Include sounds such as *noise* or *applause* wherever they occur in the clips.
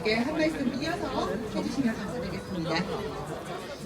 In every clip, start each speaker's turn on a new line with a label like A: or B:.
A: 분들께 한 말씀 이어서 해주시면 감사드리겠습니다.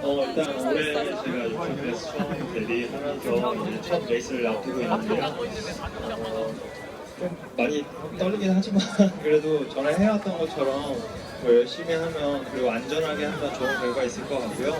B: 어, 일단 올해 제가 유튜브에서 처음 데뷔하면서 첫 레이스를 앞두고 있는데요. 어, 좀 많이 떨리긴 하지만 *laughs* 그래도 전에 해왔던 것처럼 더 열심히 하면 그리고 안전하게 하면 좋은 결과 있을 것 같고요.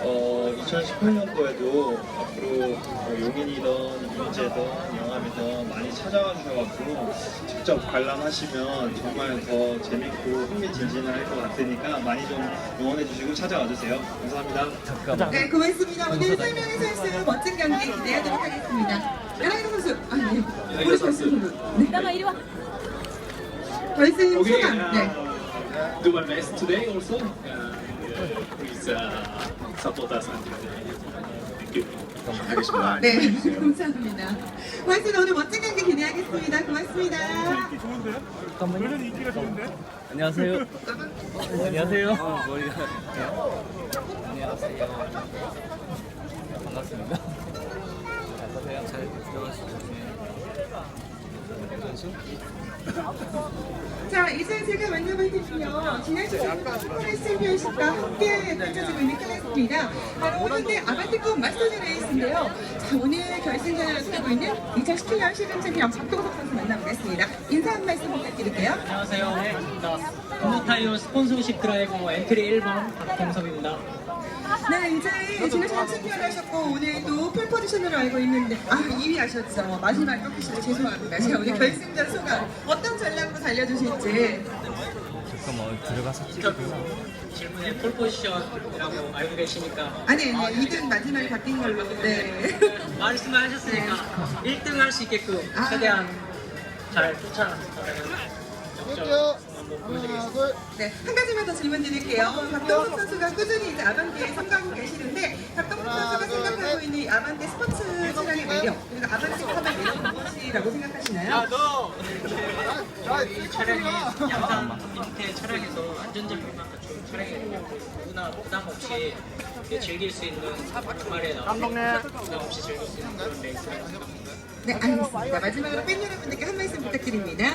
B: 어, 2018년도에도 앞으로 뭐 용인이든 윤재든 영암이든 많이 찾아와 주셔갖고 직접 관람하시면 정말 더 재밌고 흥미진진할 것 같으니까 많이 좀 응원해 주시고 찾아와 주세요. 감사합니다.
A: 네, 고맙습니다. 오늘 설명의 선수 멋진 경기 기대하도록 하겠습니다. 나라이도 선수, 아, 네. 우리 선수. 네.
C: 나가 이리 와.
A: 결승
D: Okay,
A: 소감, 네.
D: uh, do my best today also. Uh, please uh, support us and thank you.
E: 하겠습니다.
A: 네, 감사합니다. 고맙습니다. 오늘 멋진 경기 기대하겠습니다. 고맙습니다.
F: 안녕하세요. 안녕하세요. 머리가. 안녕하세요. 반갑습니다. 잘.
A: 자, 이제 제가 만나볼 텐데요. 지난 시즌 퍼포먼스 챔피언십과 함께 펼쳐지고 있는 클래스입니다. 바로 현대 아바티급 마스터즈 레이스인데요. 자, 오늘 결승전을 앞두고 있는 2017년 시즌 챔피언 박동석 선수 만나보겠습니다. 인사 한 말씀 부탁드릴게요.
G: 안녕하세요. 네, 고 모타이어 스폰서십 드라이버 엔트리 1번 박동섭입니다.
A: 네, 이제 지난 시즌 챔피언 하셨고 오늘도 풀 포지션으로 알고 있는데 아, 2위 하셨죠. 마지막 꺾이시네 죄송합니다. 제가 오늘 결승전 소감 어떤 전략으로 달려주실지
F: 잠깐만 들어가서 찍어도
G: 질문에 폴 포지션이라고 알고 계시니까
A: 아니, 아니, 2등 마지막에 바뀐 걸로. 네. *laughs*
G: 말씀을 하셨으니까 1등 할 수 있게끔
A: 아.
G: 최대한 잘 쫓아가는 적극 한번 보여드리겠습니다.
A: 네, 한 가지만 더 질문 드릴게요. 박동석 선수가 꾸준히 이제 아반떼에 참가하고 계시는데, 박동석 선수가 생각하고 있는 이 아반떼 스포츠 차량의 매력, 그리고 아반떼 컵의 매력은 무엇이라고 생각하시나요?
G: 이 차량이 양산 밑에 차량에서 안전장비만 갖춘 차량이고 누구나 부담 없이 이렇게 즐길 수 있는 주말에 나와서 부담 없이 즐길 수 있는 그런 레이스라고 생각합니다.
A: 네, 알겠습니다. 마지막으로 팬 여러분들께 한 말씀 부탁드립니다.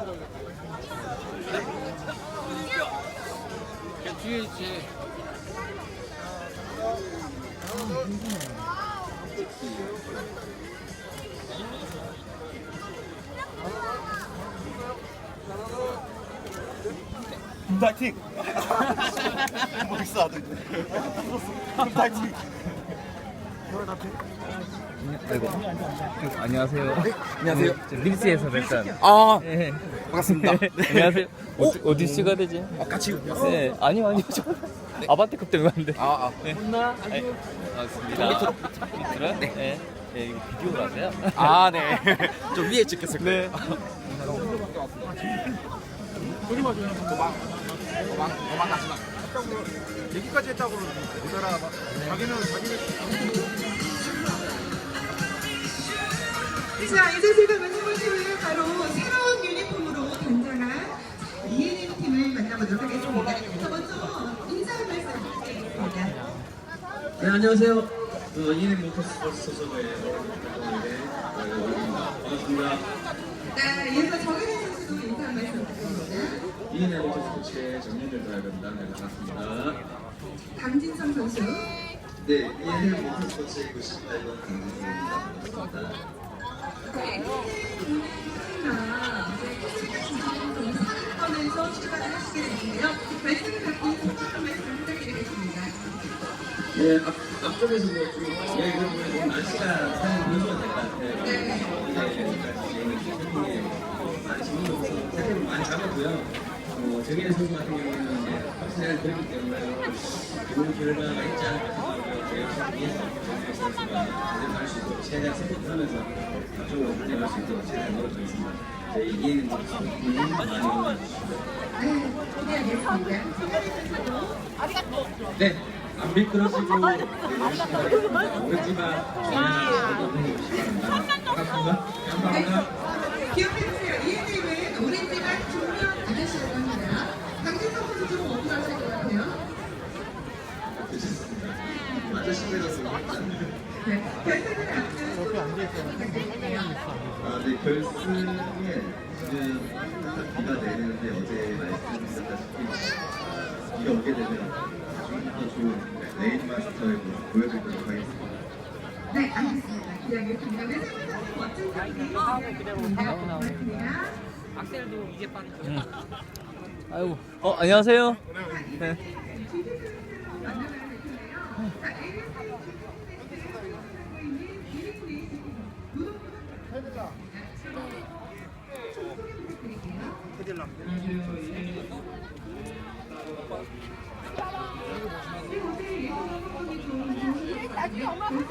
A: *laughs*
E: 멋있어 아들. 파이팅!
F: 아이고. 안녕하세요.
E: 안녕하세요.
F: 저 릴스에서 뵀던.
E: 아
F: 네.
E: 반갑습니다. *laughs*
F: 네. 안녕하세요. 어디, 어디 찍어야 되지?
E: 아, 같이.
F: 네. 아니요, 아니요. 저 아바떼급 때문에 왔는데.
E: 아, 아.
F: 네. 아니, 반갑습니다. 밑으로? 밑으로? 네. 네. 네, 이거 비디오라서요.
E: 아 네. *laughs* 좀 위에 찍혔을 거예요.
H: 얘기까지 했다고 그러는데 모자라 자기는 자기는
A: 자, 이제 제가 만나볼 팀은 바로 새로운 유니폼으로 단장한 ENM 먼저 인사 말씀.
B: 네, 안녕하세요. 어, 이은행 모터스포츠 소속의 반갑습니다.
A: 네, 이어서 정은혜 선수도 인사 한 말씀 부탁드립니다.
B: 이은행 모터스포츠의 정윤열 드라이버입니다. 네, 반갑습니다.
A: 강진성 선수.
B: 네, 이은행 모터스포츠의 98번 강진입니다. 반갑습니다.
A: 네, 상위권에서 출발을 하시게 됐는데요. 결승을 갖고 소감 한 말씀 부탁드리겠습니다.
B: 네, 앞, 앞쪽에서 뭐좀 이야기 들어보면 날씨가 사실 될것 같아요.
A: 네.
B: 이제 많이 재밌는 모습 세팅을 많이 잡았고요. 어, 정현 선수 같은 경우는 이제 확실하게 그렇기 때문에 좋은 결과가 있지 않을까 생각하고요. 저희 위해서 정현 선수가 제대로 할수 있도록 최대한 서포트하면서 앞쪽으로 달려갈 수 있도록 최대한 노력하겠습니다.
C: 저희 이해는 많이 응원
A: 네.
D: 네, 안 미끄러지고 네.
A: 네.
D: 감사합니다.
A: 기억해주세요. 이 게임은 오렌지만 중년 아저씨라고 합니다. 강진석 선수 좀 억울하실 것 같아요. 네, 결승을 앞둔 부탁드릴게요.
C: 아, 네, 결승에 지금 살짝 비가 내리는데 어제 말씀드렸다시피 아, 비가 오게 되면 지금부터 좋은 레인 마스터의 모습 보여드리도록 하겠습니다.
A: 네, 알겠습니다. 기대하겠습니다. 네, 선수 멋진 경기 기대하겠습니다. 고맙습니다. *laughs*
F: 아이고. 어, 안녕하세요. 네.
I: 나중에 엄마 시간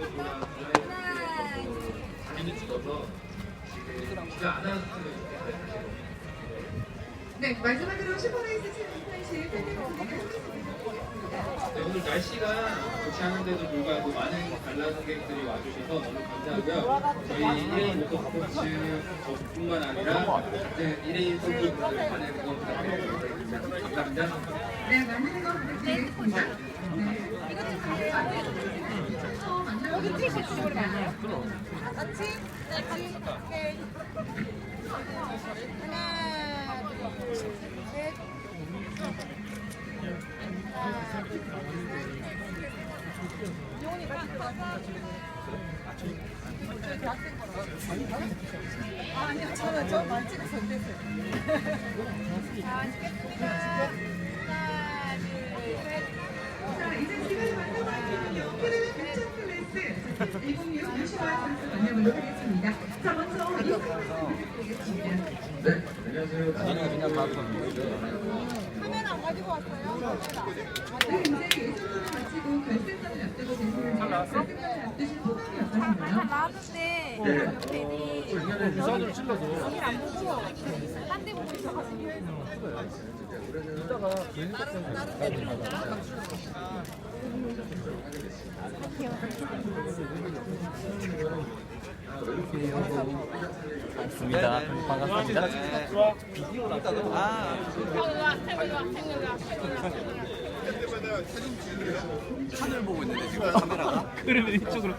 I: 간다. 하나.
A: 네, 마지막으로 슈퍼레이스 챔피언십
D: 네, 오늘 날씨가 좋지 않은데도 불구하고 많은 관람객들이 와주셔서 너무 감사하고요. 저희 1인 모터 스포츠 저뿐만 아니라 같은 1인 선수분들 많은 응원 부탁드립니다. 감사합니다.
A: 네, 많은 거 부탁드리겠습니다. 네. 또 만나보도록 하겠습니다.
I: 같이 네 같이 오케이. 하나 둘 셋 아니요 저는 저만 찍어서 안 됐어요. 자, 찍겠습니다. 하나, 둘, 셋.
A: 자, 이제 시간을 만나봐요. 프리미엄 캡처 클래스 2006 유시와 선수 만나보도록 하겠습니다. 자, 먼저 인사 말씀 부탁드리겠습니다.
C: 네, 안녕하세요.
I: 카메라 안 가지고 왔어요?
A: 네, 이제 예선전을 마치고 결승전을 앞두고 계시는데요. 결승전을 앞두신 소감이 어떠신가요?
I: 나왔는데
C: 네.
I: 괜히
H: 부산으로 찔러서
I: 안 보고 딴데 보고 있어가지고
F: 반갑습니다. 반갑습니다.
E: 하늘 보고 있는데 지금 카메라가.
F: 그러면 이쪽으로.